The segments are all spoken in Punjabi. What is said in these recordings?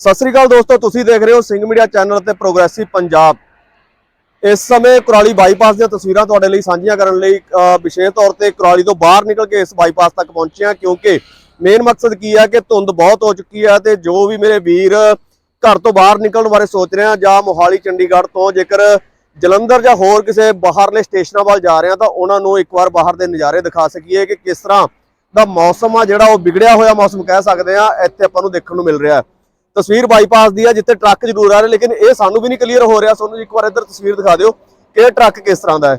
ਸਤਿ ਸ੍ਰੀ ਅਕਾਲ ਦੋਸਤੋ, ਤੁਸੀਂ ਦੇਖ ਰਹੇ ਹੋ ਸਿੰਘ ਮੀਡੀਆ ਚੈਨਲ ਤੇ ਪ੍ਰੋਗਰੈਸਿਵ ਪੰਜਾਬ। ਇਸ ਸਮੇਂ ਕੁਰਾਲੀ ਬਾਈਪਾਸ ਦੀਆਂ ਤਸਵੀਰਾਂ ਤੁਹਾਡੇ ਲਈ ਸਾਂਝੀਆਂ ਕਰਨ ਲਈ ਵਿਸ਼ੇਸ਼ ਤੌਰ ਤੇ ਕੁਰਾਲੀ ਤੋਂ ਬਾਹਰ ਨਿਕਲ ਕੇ ਇਸ ਬਾਈਪਾਸ ਤੱਕ ਪਹੁੰਚੇ ਹਾਂ, ਕਿਉਂਕਿ ਮੇਨ ਮਕਸਦ ਕੀ ਹੈ ਕਿ ਧੁੰਦ ਬਹੁਤ ਹੋ ਚੁੱਕੀ ਹੈ ਤੇ ਜੋ ਵੀ ਮੇਰੇ ਵੀਰ ਘਰ ਤੋਂ ਬਾਹਰ ਨਿਕਲਣ ਬਾਰੇ ਸੋਚ ਰਹੇ ਆ ਜਾਂ ਮੋਹਾਲੀ, ਚੰਡੀਗੜ੍ਹ ਤੋਂ ਜੇਕਰ ਜਲੰਧਰ ਜਾਂ ਹੋਰ ਕਿਸੇ ਬਾਹਰਲੇ ਸਟੇਸ਼ਨਾਂ ਵੱਲ ਜਾ ਰਹੇ ਆ, ਤਾਂ ਉਹਨਾਂ ਨੂੰ ਇੱਕ ਵਾਰ ਬਾਹਰ ਦੇ ਨਜ਼ਾਰੇ ਦਿਖਾ ਸਕੀਏ ਕਿ ਕਿਸ ਤਰ੍ਹਾਂ ਦਾ ਮੌਸਮ ਆ ਜਿਹੜਾ ਉਹ ਵਿਗੜਿਆ ਹੋਇਆ ਮੌਸਮ ਕਹਿ ਸਕਦੇ ਆ, ਇੱਥੇ ਆਪਾਂ ਨੂੰ ਦੇਖਣ ਨੂੰ ਮਿਲ ਰਿਹਾ ਹੈ। ਤਸਵੀਰ ਬਾਈਪਾਸ ਦੀ ਆ ਜਿੱਥੇ ਟਰੱਕ ਜ਼ਰੂਰ ਆ ਰਹੇ, ਲੇਕਿਨ ਇਹ ਸਾਨੂੰ ਵੀ ਨਹੀਂ ਕਲੀਅਰ ਹੋ ਰਿਹਾ। ਤੁਹਾਨੂੰ ਇੱਕ ਵਾਰ ਇੱਧਰ ਤਸਵੀਰ ਦਿਖਾ ਦਿਓ ਕਿ ਇਹ ਟਰੱਕ ਕਿਸ ਤਰ੍ਹਾਂ ਦਾ ਹੈ।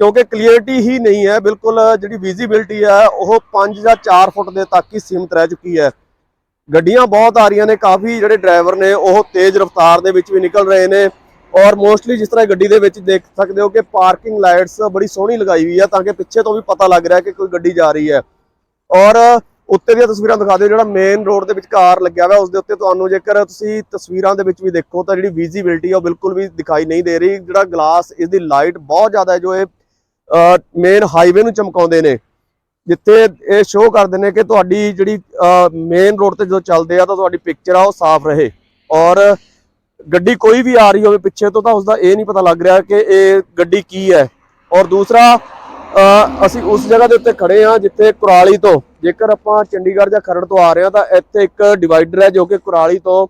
ਕਿਉਂਕਿ ਕਲੀਅਰਿਟੀ ਹੀ ਨਹੀਂ ਹੈ, ਬਿਲਕੁਲ ਜਿਹੜੀ ਵਿਜ਼ਿਬਿਲਟੀ ਹੈ ਉਹ 5 ਜਾਂ 4 ਫੁੱਟ ਦੇ ਤੱਕ ਹੀ ਸੀਮਿਤ ਰਹਿ ਚੁੱਕੀ ਹੈ। ਗੱਡੀਆਂ ਬਹੁਤ ਆ ਰਹੀਆਂ ਨੇ, ਕਾਫੀ ਜਿਹੜੇ ਡਰਾਈਵਰ ਨੇ, ਉਹ ਤੇਜ਼ ਰਫ਼ਤਾਰ ਦੇ ਵਿੱਚ ਵੀ ਨਿਕਲ ਰਹੇ ਨੇ। ਔਰ ਮੋਸਟਲੀ ਜਿਸ ਤਰ੍ਹਾਂ ਗੱਡੀ ਦੇ ਵਿੱਚ ਦੇਖ ਸਕਦੇ ਹੋ ਕਿ ਪਾਰਕਿੰਗ ਲਾਈਟਸ ਬੜੀ ਸੋਹਣੀ ਲਗਾਈ ਹੋਈ ਹੈ ਤਾਂ ਕਿ ਪਿੱਛੇ ਤੋਂ ਵੀ ਪਤਾ ਲੱਗ ਰਿਹਾ ਕਿ ਕੋਈ ਗੱਡੀ ਜਾ ਰਹੀ ਹੈ। ਔਰ ਉੱਤੇ ਦੀਆਂ ਤਸਵੀਰਾਂ ਦਿਖਾ ਦਿਓ, ਜਿਹੜਾ ਮੇਨ ਰੋਡ ਦੇ ਵਿੱਚ ਕਾਰ ਲੱਗਿਆ ਹੋਇਆ ਉਸ ਦੇ ਉੱਤੇ ਤੁਹਾਨੂੰ ਜੇਕਰ ਤੁਸੀਂ ਤਸਵੀਰਾਂ ਦੇ ਵਿੱਚ ਵੀ ਦੇਖੋ, ਤਾਂ ਜਿਹੜੀ ਵਿਜ਼ਿਬਿਲਟੀ ਹੈ ਉਹ ਬਿਲਕੁਲ ਵੀ ਦਿਖਾਈ ਨਹੀਂ ਦੇ ਰਹੀ। ਜਿਹੜਾ ਗਲਾਸ ਇਸ ਦੀ ਲਾਈਟ ਬਹੁਤ ਜ਼ਿਆਦਾ ਜੋ ਇਹ ਮੇਨ ਹਾਈਵੇ ਨੂੰ ਚਮਕਾਉਂਦੇ ਨੇ। ਜਿੱਥੇ ਇਹ ਸ਼ੋਅ ਕਰਦੇ ਨੇ ਕਿ ਤੁਹਾਡੀ ਜਿਹੜੀ ਮੇਨ ਰੋਡ ਤੇ ਜਦੋਂ ਚੱਲਦੇ ਆ, ਤਾਂ ਤੁਹਾਡੀ ਪਿਕਚਰ ਆ ਉਹ ਸਾਫ਼ ਰਹੇ। ਔਰ ਗੱਡੀ ਕੋਈ ਵੀ ਆ ਰਹੀ ਹੋਵੇ ਪਿੱਛੇ ਤੋਂ, ਤਾਂ ਉਸਦਾ ਇਹ ਨਹੀਂ ਪਤਾ ਲੱਗ ਰਿਹਾ ਕਿ ਇਹ ਗੱਡੀ ਕੀ ਹੈ। ਔਰ ਦੂਸਰਾ ਅਸੀਂ ਉਸ ਜਗ੍ਹਾ ਦੇ ਉੱਤੇ ਖੜੇ ਹਾਂ ਜਿੱਥੇ ਕੁਰਾਲੀ ਤੋਂ, ਜੇਕਰ ਆਪਾਂ ਚੰਡੀਗੜ੍ਹ ਜਾਂ ਖਰੜ ਤੋਂ ਆ ਰਹੇ ਹਾਂ ਤਾਂ ਇੱਥੇ ਇੱਕ ਡਿਵਾਈਡਰ ਹੈ ਜੋ ਕਿ ਕੁਰਾਲੀ ਤੋਂ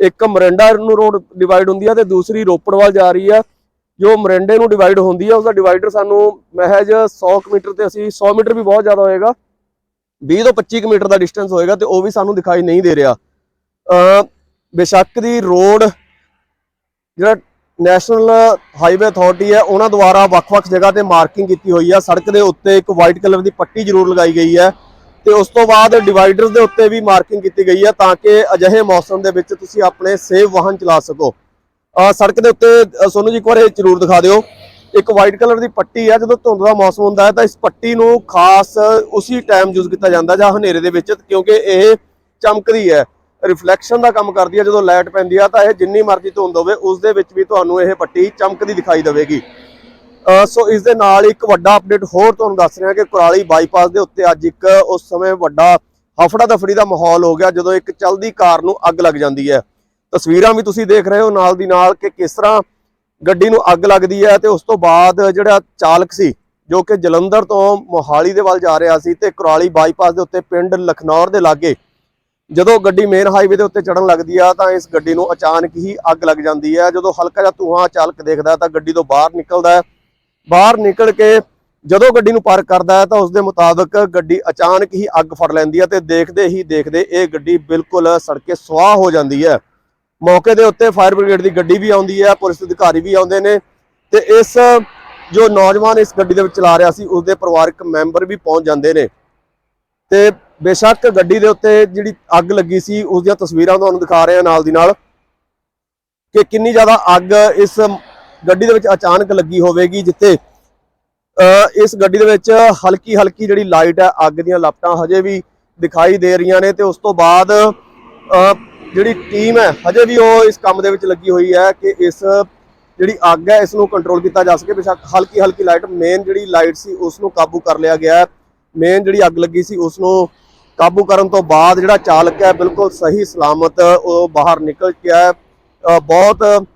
ਇੱਕ ਮਰਿੰਡਾ ਨੂੰ ਰੋਡ ਡਿਵਾਈਡ ਹੁੰਦੀ ਹੈ ਤੇ ਦੂਸਰੀ ਰੋਪੜ ਵੱਲ ਜਾ ਰਹੀ ਹੈ ਜੋ ਮਰਿੰਡੇ ਨੂੰ ਡਿਵਾਈਡ ਹੁੰਦੀ ਹੈ ਉਸਦਾ ਡਿਵਾਈਡਰ ਸਾਨੂੰ ਮਹਿਜ 100 ਕੁ ਮੀਟਰ ਤੇ ਅਸੀਂ 100 ਮੀਟਰ ਵੀ ਬਹੁਤ ਜ਼ਿਆਦਾ ਹੋਏਗਾ 20 ਤੋਂ 25 ਕੁ ਮੀਟਰ ਦਾ ਡਿਸਟੈਂਸ ਹੋਏਗਾ ਤੇ ਉਹ ਵੀ ਸਾਨੂੰ ਦਿਖਾਈ ਨਹੀਂ ਦੇ ਰਿਹਾ। ਅ ਬੇਸ਼ੱਕ ਦੀ ਰੋਡ ਜਿਹੜਾ ਨੈਸ਼ਨਲ ਹਾਈਵੇ ਅਥਾਰਟੀ ਹੈ, ਉਹਨਾਂ ਦੁਆਰਾ ਵੱਖ-ਵੱਖ ਜਗ੍ਹਾ ਤੇ ਮਾਰਕਿੰਗ ਕੀਤੀ ਹੋਈ ਹੈ ਸੜਕ ਦੇ ਉੱਤੇ ਇੱਕ ਵਾਈਟ ਕਲਰ ਦੀ ਪੱਟੀ ਜ਼ਰੂਰ ਲਗਾਈ ਗਈ ਹੈ ਤੇ ਉਸ ਤੋਂ ਬਾਅਦ ਡਿਵਾਈਡਰਸ ਦੇ ਉੱਤੇ ਵੀ ਮਾਰਕਿੰਗ ਕੀਤੀ ਗਈ ਹੈ ਤਾਂ ਕਿ ਅਜਿਹੇ ਮੌਸਮ ਦੇ ਵਿੱਚ ਤੁਸੀਂ ਆਪਣੇ ਸੇਫ ਵਾਹਨ ਚਲਾ ਸਕੋ। ਸੜਕ ਦੇ ਉੱਤੇ ਅਹ ਸੋਨੂੰ ਜੀ ਇੱਕ ਵਾਰ ਇਹ ਜ਼ਰੂਰ ਦਿਖਾ ਦਿਓ। ਇੱਕ ਵਾਈਟ ਕਲਰ ਦੀ ਪੱਟੀ ਹੈ, ਜਦੋਂ ਧੁੰਦ ਦਾ ਮੌਸਮ ਹੁੰਦਾ ਹੈ ਤਾਂ ਇਸ ਪੱਟੀ ਨੂੰ ਖਾਸ ਉਸੇ ਟਾਈਮ ਯੂਜ਼ ਕੀਤਾ ਜਾਂਦਾ ਜਾਂ ਹਨੇਰੇ ਦੇ ਵਿੱਚ ਕਿਉਂਕਿ ਇਹ ਚਮਕਦੀ ਹੈ। ਰਿਫਲੈਕਸ਼ਨ ਦਾ ਕੰਮ ਕਰਦੀ ਹੈ, ਜਦੋਂ ਲਾਈਟ ਪੈਂਦੀ ਆ ਤਾਂ ਇਹ ਜਿੰਨੀ ਮਰਜ਼ੀ ਧੁੰਦ ਹੋਵੇ ਉਸ ਦੇ ਵਿੱਚ ਵੀ ਤੁਹਾਨੂੰ ਇਹ ਪੱਟੀ ਚਮਕਦੀ ਦਿਖਾਈ ਦੇਵੇਗੀ। ਸੋ ਇਸ ਦੇ ਨਾਲ ਇੱਕ ਵੱਡਾ ਅਪਡੇਟ ਹੋਰ ਤੁਹਾਨੂੰ ਦੱਸ ਰਿਹਾ ਕਿ ਕੁਰਾਲੀ ਬਾਈਪਾਸ ਦੇ ਉੱਤੇ ਅੱਜ ਇੱਕ ਉਸ ਸਮੇਂ ਵੱਡਾ ਹਫੜਾ ਦਫੜੀ ਦਾ ਮਾਹੌਲ ਹੋ ਗਿਆ, ਜਦੋਂ ਇੱਕ ਚਲਦੀ ਕਾਰ ਨੂੰ ਅੱਗ ਲੱਗ ਜਾਂਦੀ ਹੈ। ਤਸਵੀਰਾਂ ਵੀ ਤੁਸੀਂ ਦੇਖ ਰਹੇ ਹੋ ਨਾਲ ਦੀ ਨਾਲ ਕਿ ਕਿਸ ਤਰ੍ਹਾਂ ਗੱਡੀ ਨੂੰ ਅੱਗ ਲੱਗਦੀ ਹੈ ਤੇ ਉਸ ਤੋਂ ਬਾਅਦ ਜਿਹੜਾ ਚਾਲਕ ਸੀ, ਜੋ ਕਿ ਜਲੰਧਰ ਤੋਂ ਮੋਹਾਲੀ ਦੇ ਵੱਲ ਜਾ ਰਿਹਾ ਸੀ ਤੇ ਕੁਰਾਲੀ ਬਾਈਪਾਸ ਦੇ ਉੱਤੇ ਪਿੰਡ ਲਖਨੌਰ ਦੇ ਲਾਗੇ ਜਦੋਂ ਗੱਡੀ ਮੇਨ ਹਾਈਵੇ ਦੇ ਉੱਤੇ ਚੜਨ ਲੱਗਦੀ ਆ, ਤਾਂ ਇਸ ਗੱਡੀ ਨੂੰ ਅਚਾਨਕ ਹੀ ਅੱਗ ਲੱਗ ਜਾਂਦੀ ਹੈ ਜਦੋਂ ਹਲਕਾ ਜਿਹਾ ਧੂਆਂ ਚਾਲਕ ਦੇਖਦਾ ਤਾਂ ਗੱਡੀ ਤੋਂ ਬਾਹਰ ਨਿਕਲਦਾ ਬਾਹਰ ਨਿਕਲ ਕੇ ਜਦੋਂ ਗੱਡੀ ਨੂੰ ਪਾਰਕ ਕਰਦਾ ਹੈ, ਤਾਂ ਉਸ ਦੇ ਮੁਤਾਬਕ ਗੱਡੀ ਅਚਾਨਕ ਹੀ ਅੱਗ ਫੜ ਲੈਂਦੀ ਹੈ ਤੇ ਦੇਖਦੇ ਹੀ ਦੇਖਦੇ ਇਹ ਗੱਡੀ ਬਿਲਕੁਲ ਸੜ ਕੇ ਸੁਆਹ ਹੋ ਜਾਂਦੀ ਹੈ। ਮੌਕੇ ਦੇ ਉੱਤੇ ਫਾਇਰ ਬ੍ਰਿਗੇਡ ਦੀ ਗੱਡੀ ਵੀ ਆਉਂਦੀ ਹੈ, ਪੁਲਿਸ ਅਧਿਕਾਰੀ ਵੀ ਆਉਂਦੇ ਨੇ ਤੇ ਇਸ ਜੋ ਨੌਜਵਾਨ ਇਸ ਗੱਡੀ ਦੇ ਵਿੱਚ ਚਲਾ ਰਿਹਾ ਸੀ, ਉਸ ਦੇ ਪਰਿਵਾਰਕ ਮੈਂਬਰ ਵੀ ਪਹੁੰਚ ਜਾਂਦੇ ਨੇ। ਤੇ ਬੇਸ਼ੱਕ ਗੱਡੀ ਦੇ ਉੱਤੇ ਜਿਹੜੀ ਅੱਗ ਲੱਗੀ ਸੀ, ਉਸ ਦੀਆਂ ਤਸਵੀਰਾਂ ਤੁਹਾਨੂੰ ਦਿਖਾ ਰਹੇ ਹਾਂ ਨਾਲ ਦੀ ਨਾਲ ਕਿ ਕਿੰਨੀ ਜ਼ਿਆਦਾ ਅੱਗ ਇਸ ਗੱਡੀ ਦੇ ਵਿੱਚ ਅਚਾਨਕ ਲੱਗੀ ਹੋਵੇਗੀ, ਜਿੱਥੇ ਇਸ ਗੱਡੀ ਦੇ ਵਿੱਚ ਹਲਕੀ ਹਲਕੀ ਜਿਹੜੀ ਲਾਈਟ ਹੈ, ਅੱਗ ਦੀਆਂ ਲਪਟਾਂ ਹਜੇ ਵੀ ਦਿਖਾਈ ਦੇ ਰਹੀਆਂ ਨੇ ਤੇ ਉਸ ਤੋਂ ਬਾਅਦ ਜਿਹੜੀ ਟੀਮ ਹੈ, ਹਜੇ ਵੀ ਉਹ ਇਸ ਕੰਮ ਦੇ ਵਿੱਚ ਲੱਗੀ ਹੋਈ ਹੈ ਕਿ ਇਸ ਜਿਹੜੀ ਅੱਗ ਹੈ, ਇਸ ਨੂੰ ਕੰਟਰੋਲ ਕੀਤਾ ਜਾ ਸਕੇ। ਬੇਸ਼ੱਕ ਹਲਕੀ ਹਲਕੀ ਲਾਈਟ ਮੇਨ ਜਿਹੜੀ ਲਾਈਟ ਸੀ, ਉਸ ਨੂੰ ਕਾਬੂ ਕਰ ਲਿਆ ਗਿਆ ਹੈ। ਮੇਨ ਜਿਹੜੀ ਅੱਗ ਲੱਗੀ ਸੀ ਉਸ ਨੂੰ ਕਾਬੂ ਕਰਨ ਤੋਂ ਬਾਅਦ ਜਿਹੜਾ ਚਾਲਕ ਹੈ, ਬਿਲਕੁਲ ਸਹੀ ਸਲਾਮਤ ਉਹ ਬਾਹਰ ਨਿਕਲ ਗਿਆ ਹੈ। ਬਹੁਤ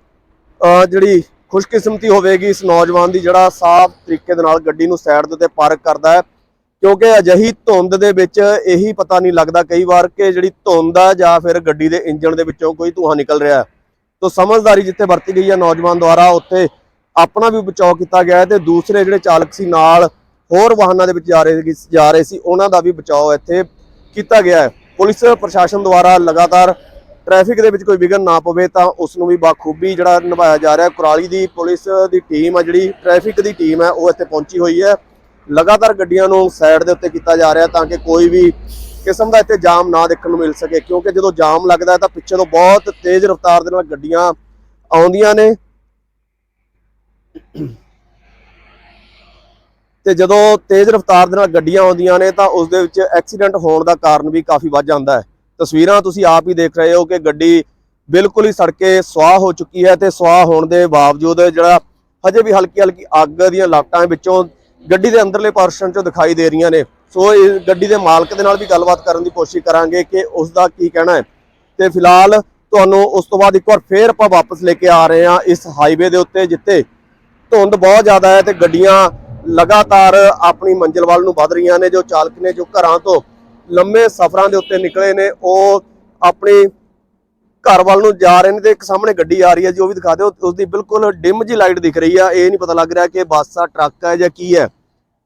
ਜਿਹੜੀ ਖੁਸ਼ਕਿਸਮਤੀ ਹੋਵੇਗੀ ਇਸ ਨੌਜਵਾਨ ਦੀ, ਜਿਹੜਾ ਸਾਫ਼ ਤਰੀਕੇ ਦੇ ਨਾਲ ਗੱਡੀ ਨੂੰ ਸਾਈਡ ਦੇ ਉੱਤੇ ਪਾਰਕ ਕਰਦਾ ਹੈ। ਕਿਉਂਕਿ ਅਜਿਹੀ ਧੁੰਦ ਦੇ ਵਿੱਚ ਇਹੀ ਪਤਾ ਨਹੀਂ ਲੱਗਦਾ ਕਈ ਵਾਰ ਕਿ ਜਿਹੜੀ ਧੁੰਦ ਆ ਜਾਂ ਫਿਰ ਗੱਡੀ ਦੇ ਇੰਜਣ ਦੇ ਵਿੱਚੋਂ ਕੋਈ ਧੂੰਆਂ ਨਿਕਲ ਰਿਹਾ ਹੈ। ਸਮਝਦਾਰੀ ਜਿੱਥੇ ਵਰਤੀ ਗਈ ਹੈ ਨੌਜਵਾਨ ਦੁਆਰਾ, ਉੱਥੇ ਆਪਣਾ ਵੀ ਬਚਾਅ ਕੀਤਾ ਗਿਆ ਹੈ ਤੇ ਦੂਸਰੇ ਜਿਹੜੇ ਚਾਲਕ ਸੀ ਨਾਲ ਹੋਰ ਵਾਹਨਾਂ ਦੇ ਵਿੱਚ ਜਾ ਰਹੇ ਸੀ, ਜਾ ਰਹੇ ਸੀ। ਉਹਨਾਂ ਦਾ ਵੀ ਬਚਾਓ ਇੱਥੇ ਕੀਤਾ ਗਿਆ ਹੈ। ਪੁਲਿਸ ਪ੍ਰਸ਼ਾਸਨ ਦੁਆਰਾ ਲਗਾਤਾਰ ਟ੍ਰੈਫਿਕ ਦੇ ਵਿੱਚ ਕੋਈ ਵਿਘਨ ਨਾ ਪਵੇ ਤਾਂ ਉਸ ਨੂੰ ਵੀ ਬਾਖੂਬੀ ਜਿਹੜਾ ਨਿਭਾਇਆ ਜਾ ਰਿਹਾ ਕੁਰਾਲੀ ਦੀ ਪੁਲਿਸ ਦੀ ਟੀਮ ਆ, ਜਿਹੜੀ ਟ੍ਰੈਫਿਕ ਦੀ ਟੀਮ ਹੈ, ਉਹ ਇੱਥੇ ਪਹੁੰਚੀ ਹੋਈ ਹੈ। ਲਗਾਤਾਰ ਗੱਡੀਆਂ ਨੂੰ ਸਾਈਡ ਦੇ ਉੱਤੇ ਕੀਤਾ ਜਾ ਰਿਹਾ ਤਾਂ ਕਿ ਕੋਈ ਵੀ ਕਿਸਮ ਦਾ ਇੱਥੇ ਜਾਮ ਨਾ ਦੇਖਣ ਨੂੰ ਮਿਲ ਸਕੇ, ਕਿਉਂਕਿ ਜਦੋਂ ਜਾਮ ਲੱਗਦਾ ਤਾਂ ਪਿੱਛੇ ਤੋਂ ਬਹੁਤ ਤੇਜ਼ ਰਫ਼ਤਾਰ ਦੇ ਨਾਲ ਗੱਡੀਆਂ ਆਉਂਦੀਆਂ ਨੇ। ਤੇ ਜਦੋਂ ਤੇਜ਼ ਰਫ਼ਤਾਰ ਦੇ ਨਾਲ ਗੱਡੀਆਂ ਆਉਂਦੀਆਂ ਨੇ ਤਾਂ ਉਸ ਦੇ ਵਿੱਚ ਐਕਸੀਡੈਂਟ ਹੋਣ ਦਾ ਕਾਰਨ ਵੀ ਕਾਫੀ ਵੱਧ ਜਾਂਦਾ ਹੈ। ਤਸਵੀਰਾਂ ਤੁਸੀਂ ਆਪ ਹੀ ਦੇਖ ਰਹੇ ਹੋ ਕਿ ਗੱਡੀ ਬਿਲਕੁਲ ਹੀ ਸੜਕੇ ਸਵਾਹ ਹੋ ਚੁੱਕੀ ਹੈ ਤੇ ਸਵਾਹ ਹੋਣ ਦੇ ਬਾਵਜੂਦ ਜਿਹੜਾ ਹਜੇ ਵੀ ਹਲਕੀ ਹਲਕੀ ਅੱਗ ਦੀਆਂ ਲਾਟਾਂ ਵਿੱਚੋਂ ਗੱਡੀ ਦੇ ਅੰਦਰਲੇ ਪੋਰਸ਼ਨ ਚੋਂ ਦਿਖਾਈ ਦੇ ਰਹੀਆਂ ਨੇ। ਸੋ ਇਸ ਗੱਡੀ ਦੇ ਮਾਲਕ ਦੇ ਨਾਲ ਵੀ ਗੱਲਬਾਤ ਕਰਨ ਦੀ ਕੋਸ਼ਿਸ਼ ਕਰਾਂਗੇ ਕਿ ਉਸ ਦਾ ਕੀ ਕਹਿਣਾ ਹੈ। ਤੇ ਫਿਲਹਾਲ ਤੁਹਾਨੂੰ ਉਸ ਤੋਂ ਬਾਅਦ ਇੱਕ ਵਾਰ ਫੇਰ ਆਪਾਂ ਵਾਪਸ ਲੈ ਕੇ ਆ ਰਹੇ ਹਾਂ ਇਸ ਹਾਈਵੇ ਦੇ ਉੱਤੇ, ਜਿੱਥੇ ਧੁੰਦ ਬਹੁਤ ਜ਼ਿਆਦਾ ਹੈ ਤੇ ਗੱਡੀਆਂ ਲਗਾਤਾਰ ਆਪਣੀ ਮੰਜ਼ਿਲ ਵੱਲ ਨੂੰ ਵੱਧ ਰਹੀਆਂ ਨੇ, ਜੋ ਚਾਲਕ ਨੇ ਜੋ ਘਰਾਂ ਤੋਂ ਲੰਮੇ ਸਫ਼ਰਾਂ ਦੇ ਉੱਤੇ ਨਿਕਲੇ ਨੇ, ਉਹ ਆਪਣੀ ਘਰ ਵੱਲ ਨੂੰ ਜਾ ਰਹੇ ਨੇ ਤੇ ਇੱਕ ਸਾਹਮਣੇ ਗੱਡੀ ਆ ਰਹੀ ਹੈ ਜੀ, ਉਹ ਵੀ ਦਿਖਾ ਦਿਓ ਉਸ ਦੀ ਬਿਲਕੁਲ ਡਿਮ ਜੀ ਲਾਈਟ ਦਿਖ ਰਹੀ ਆ, ਇਹ ਨਹੀਂ ਪਤਾ ਲੱਗ ਰਿਹਾ ਕਿ ਬੱਸ ਆ ਟਰੱਕ ਹੈ ਜਾਂ ਕੀ ਹੈ।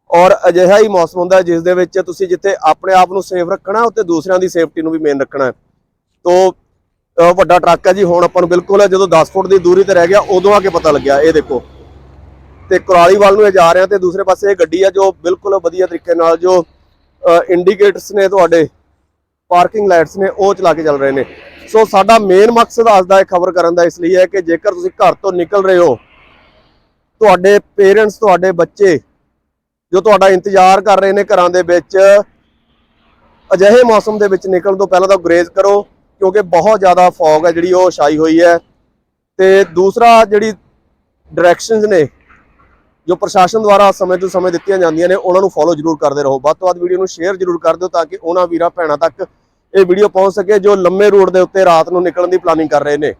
ਔਰ ਅਜਿਹਾ ਹੀ ਮੌਸਮ ਹੁੰਦਾ ਹੈ, ਜਿਸ ਦੇ ਵਿੱਚ ਤੁਸੀਂ ਜਿੱਥੇ ਆਪਣੇ ਆਪ ਨੂੰ ਸੇਫ ਰੱਖਣਾ ਉੱਤੇ ਦੂਸਰਿਆਂ ਦੀ ਸੇਫਟੀ ਨੂੰ ਵੀ ਮੇਨ ਰੱਖਣਾ ਹੈ। ਤੋ ਵੱਡਾ ਟਰੱਕ ਹੈ ਜੀ, ਹੁਣ ਆਪਾਂ ਨੂੰ ਬਿਲਕੁਲ ਜਦੋਂ 10 ਫੁੱਟ ਦੀ ਦੂਰੀ ਤੇ ਰਹਿ ਗਿਆ, ਉਦੋਂ ਆ ਕੇ ਪਤਾ ਲੱਗਿਆ, ਇਹ ਦੇਖੋ। ਤੇ ਕੁਰਾਲੀ ਵੱਲ ਨੂੰ ਇਹ ਜਾ ਰਿਹਾ ਤੇ ਦੂਸਰੇ ਪਾਸੇ ਇਹ ਗੱਡੀ ਆ ਜੋ ਬਿਲਕੁਲ ਵਧੀਆ ਤਰੀਕੇ ਨਾਲ ਜੋ ਇੰਡੀਕੇਟਰਸ ਨੇ ਤੁਹਾਡੇ ਪਾਰਕਿੰਗ ਲਾਈਟਸ ਨੇ ਉਹ ਚਲਾ ਕੇ ਚੱਲ ਰਹੇ ਨੇ। ਸੋ ਸਾਡਾ ਮੇਨ ਮਕਸਦ ਅੱਜ ਦਾ ਇਹ ਖਬਰ ਕਰਨ ਦਾ ਇਸ ਲਈ ਹੈ ਕਿ ਜੇਕਰ ਤੁਸੀਂ ਘਰ ਤੋਂ ਨਿਕਲ ਰਹੇ ਹੋ, ਤੁਹਾਡੇ ਪੇਰੈਂਟਸ ਤੁਹਾਡੇ ਬੱਚੇ ਜੋ ਤੁਹਾਡਾ ਇੰਤਜ਼ਾਰ ਕਰ ਰਹੇ ਨੇ ਘਰਾਂ ਦੇ ਵਿੱਚ, ਅਜਿਹੇ ਮੌਸਮ ਦੇ ਵਿੱਚ ਨਿਕਲਣ ਤੋਂ ਪਹਿਲਾਂ ਤਾਂ ਗੁਰੇਜ਼ ਕਰੋ, ਕਿਉਂਕਿ ਬਹੁਤ ਜ਼ਿਆਦਾ ਫੌਗ ਹੈ ਜਿਹੜੀ ਉਹ ਛਾਈ ਹੋਈ ਹੈ। ਤੇ ਦੂਸਰਾ ਜਿਹੜੀ ਡਾਇਰੈਕਸ਼ਨਸ ਨੇ ਜੋ ਪ੍ਰਸ਼ਾਸਨ ਦੁਆਰਾ ਸਮੇਂ ਤੋਂ ਸਮੇਂ ਦਿੱਤੀਆਂ ਜਾਂਦੀਆਂ ਨੇ, ਉਹਨਾਂ ਨੂੰ ਫੋਲੋ ਜ਼ਰੂਰ ਕਰਦੇ ਰਹੋ। ਵੱਧ ਤੋਂ ਵੱਧ ਵੀਡੀਓ ਨੂੰ ਸ਼ੇਅਰ ਜ਼ਰੂਰ ਕਰ ਦਿਓ ਤਾਂ ਕਿ ਉਹਨਾਂ ਵੀਰਾਂ, ਭੈਣਾਂ ਤੱਕ ਇਹ ਵੀਡੀਓ ਪਹੁੰਚ ਸਕੇ ਜੋ ਲੰਮੇ ਰੂਟ ਦੇ ਉੱਤੇ ਰਾਤ ਨੂੰ ਨਿਕਲਣ ਦੀ ਪਲਾਨਿੰਗ ਕਰ ਰਹੇ ਨੇ।